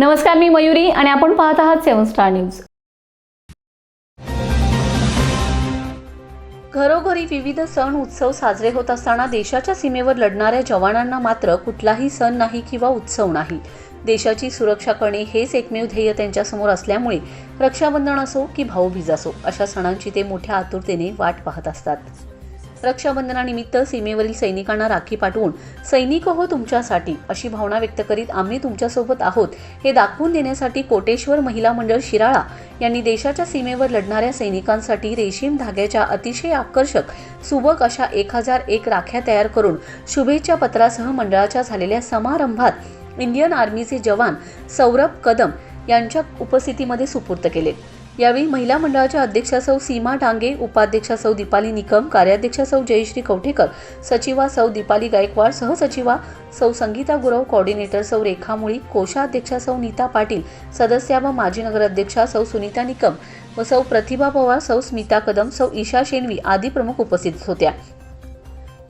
नमस्कार मी मयुरी आणि आपण पाहत आहात सेवन स्टार न्यूज. घरोघरी विविध सण उत्सव साजरे होत असताना देशाच्या सीमेवर लढणाऱ्या जवानांना मात्र कुठलाही सण नाही किंवा उत्सव नाही. देशाची सुरक्षा करणे हेच एकमेव ध्येय त्यांच्यासमोर असल्यामुळे रक्षाबंधन असो की भाऊबीज असो अशा सणांची ते मोठ्या आतुरतेने वाट पाहत असतात. रक्षाबंधनानिमित्त सीमेवरील सैनिकांना राखी पाठवून सैनिक हो तुमच्यासाठी अशी भावना व्यक्त करीत आम्ही तुमच्यासोबत आहोत हे दाखवून देण्यासाठी कोटेश्वर महिला मंडळ शिराळा यांनी देशाच्या सीमेवर लढणाऱ्या सैनिकांसाठी रेशीम धाग्याच्या अतिशय आकर्षक सुबक अशा एक हजार एक राख्या तयार करून शुभेच्छा पत्रासह मंडळाच्या झालेल्या समारंभात इंडियन आर्मीचे जवान सौरभ कदम यांच्या उपस्थितीमध्ये सुपूर्त केले. यावेळी महिला मंडळाच्या अध्यक्षा सौ सीमा डांगे उपाध्यक्षा सौ दीपाली निकम कार्याध्यक्षा सौ जयश्री कवठेकर सचिवा सौ दीपाली गायकवाड सहसचिवा सौ संगीता गुरव कॉर्डिनेटर सौ रेखा मुळी कोषाध्यक्षा सौ नीता पाटील सदस्या व माजी नगराध्यक्षा सौ सुनीता निकम व सौ प्रतिभा पवार सौ स्मिता कदम सौ ईशा शेणवी आदी प्रमुख उपस्थित होत्या.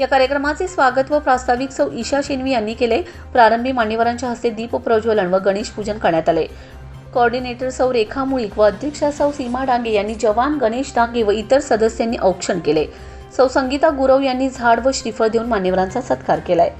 या कार्यक्रमाचे स्वागत व प्रास्ताविक सौ ईशा शेनवी यांनी केले. प्रारंभी मान्यवरांच्या हस्ते दीप प्रज्वलन व गणेश पूजन करण्यात आले. कोऑर्डिनेटर सौ रेखा मुळीक व अध्यक्षा सौ सीमा डांगे यांनी जवान गणेश डांगे व इतर सदस्यांनी औक्षण केले. सौ संगीता गुरव यांनी झाड व श्रीफळ देऊन मान्यवरांचा सत्कार केलाय.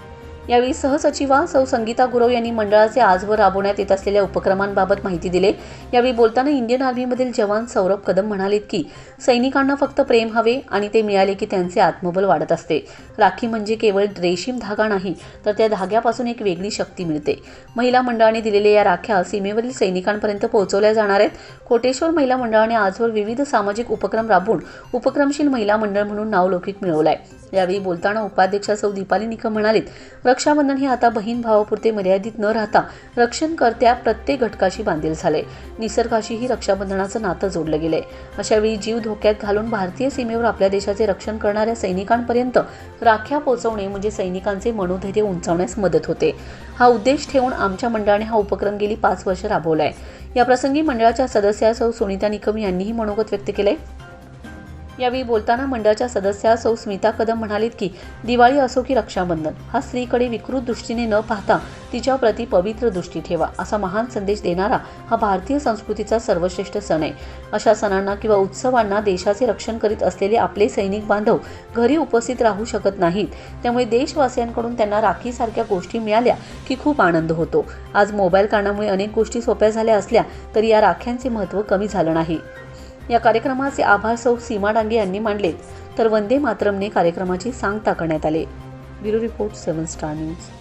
यावेळी सहसचिवा सौ संगीता गुरव यांनी मंडळाचे आजवर राबवण्यात येत असलेल्या उपक्रमांबाबत माहिती दिली. यावेळी बोलताना इंडियन आर्मीमधील जवान सौरभ कदम म्हणालेत की सैनिकांना फक्त प्रेम हवे आणि ते मिळाले की त्यांचे आत्मबल वाढत असते. राखी म्हणजे केवळ रेशीम धागा नाही तर त्या धाग्यापासून एक वेगळी शक्ती मिळते. महिला मंडळाने दिलेल्या या राख्या सीमेवरील सैनिकांपर्यंत पोहोचवल्या जाणार आहेत. कोटेश्वर महिला मंडळाने आजवर विविध सामाजिक उपक्रम राबवून उपक्रमशील महिला मंडळ म्हणून नावलौकिक आहे यावेळी बोलताना उपाध्यक्षा सौ दीपाली निकम म्हणालीत रक्षाबंधन हे आता बहीण भावापुरते मर्यादित न राहता रक्षणकर्त्या प्रत्येक घटकाशी बांधील झाले. निसर्गाशीही रक्षाबंधनाचं नातं जोडलं गेलंय. अशावेळी जीव धोक्यात घालून भारतीय सीमेवर आपल्या देशाचे रक्षण करणाऱ्या सैनिकांपर्यंत राख्या पोचवणे म्हणजे सैनिकांचे मनोधैर्य उंचावण्यास मदत होते. हा उद्देश ठेवून आमच्या मंडळाने हा उपक्रम गेली पाच वर्ष राबवलाय. या प्रसंगी मंडळाच्या सदस्या सौ सुनीता निकम यांनीही मनोगत व्यक्त केलंय. यावेळी बोलताना मंडळाच्या सदस्या सौ स्मिता कदम म्हणालीत की दिवाळी असो की रक्षाबंधन हा स्त्रीकडे विकृत दृष्टीने न पाहता तिच्या प्रति पवित्र दृष्टी ठेवा असा महान संदेश देणारा हा भारतीय संस्कृतीचा सर्वश्रेष्ठ सण आहे. अशा सणांना किंवा उत्सवांना देशाचे रक्षण करीत असलेले आपले सैनिक बांधव घरी उपस्थित राहू शकत नाहीत. त्यामुळे देशवासियांकडून त्यांना राखीसारख्या गोष्टी मिळाल्या की खूप आनंद होतो. आज मोबाईल कारणामुळे अनेक गोष्टी सोप्या झाल्या असल्या तरी या राख्यांचे महत्त्व कमी झालं नाही. या कार्यक्रमाचे आभार सौ सीमा डांगे यांनी मांडलेत. तर वंदे मातरमने कार्यक्रमाची सांगता करण्यात आले. Bureau report seven star news.